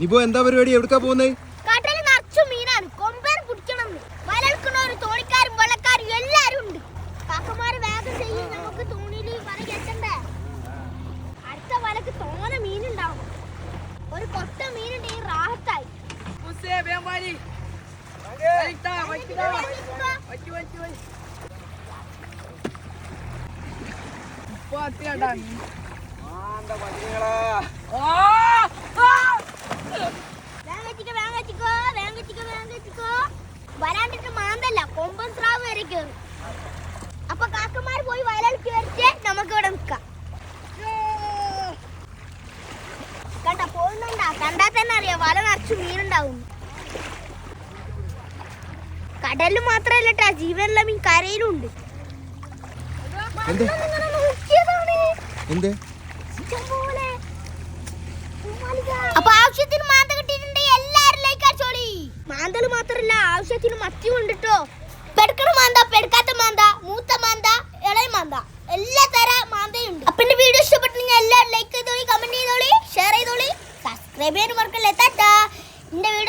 നീ പോ എന്താ പരിപാടി? എവിടുക്കാ പോകുന്നേ? കടലിൽ നിറച്ചു മീനാണ്. കൊമ്പേർ പിടിക്കണം വലൽക്കുന്നവര് തോണിക്കാരും വെള്ളക്കാരും എല്ലാരും ഉണ്ട്. കാക്കമാര് വേഗം ചെയ്യും നമുക്ക് തോണിയിൽ വല കെട്ടണ്ടേ അടുത്ത വലക്ക് തോന മീനുണ്ടാവും. ഒരു കൊട്ട മീനുണ്ടെങ്കിൽ റാഹത്തായി. ഉസ്സേ, വേഗം വാരി. വലിത്താ, വലിക്കുക, വലിക്ക്, വലിക്ക്, വലിക്ക്. ഇപ്പൊ അത്തിയാണ്ടാ നീ. ആ, ആ. വേഗം വെച്ചിക്കോ വേഗം വെച്ചിക്കോ വേഗം വെച്ചിക്കോ വേഗം വെച്ചിക്കോ വരാണ്ടിട്ട് മാന്തല്ല കൊമ്പൻ സ്രാവ് വരെ കയറും അപ്പൊ കാക്കമാർ പോയി വയലിൽ വരച്ച് നമുക്ക് ഇവിടെ നിൽക്കാം. കണ്ട പോകുന്നുണ്ടാ? കണ്ടാ തന്നെ അറിയാം. വല നിറച്ച് മീനുണ്ടാവും. കടലിൽ മാത്രല്ല കേട്ടാ ജീവനുള്ള മീൻ കരയിലും ഉണ്ട്. അപ്പൊ ആവശ്യത്തിന് മാന്ത കിട്ടിയിട്ടുണ്ട്. എല്ലാരും ലൈക്ക് അടിച്ചോളി മാന്തൽ മാത്രല്ല ആവശ്യത്തിന് മത്തി കൊണ്ടിട്ടോ. പെടുക്കണ മാന്ത പെടുക്കാത്ത മാന്ത മൂത്ത മാന്ത ഇളയ മാന്ത. എല്ലാ തര മാന്തയുണ്ട്. അപ്പൊ എന്റെ വീഡിയോ ഇഷ്ടപ്പെട്ടെങ്കിൽ എല്ലാവരും ലൈക്ക് ചെയ്തോളി കമന്റ് ചെയ്തോളി ഷെയർ ചെയ്തോളി സബ്സ്ക്രൈബ് ചെയ്യാൻ മറക്കല്ലേ താറ്റാ എന്റെ വീഡിയോ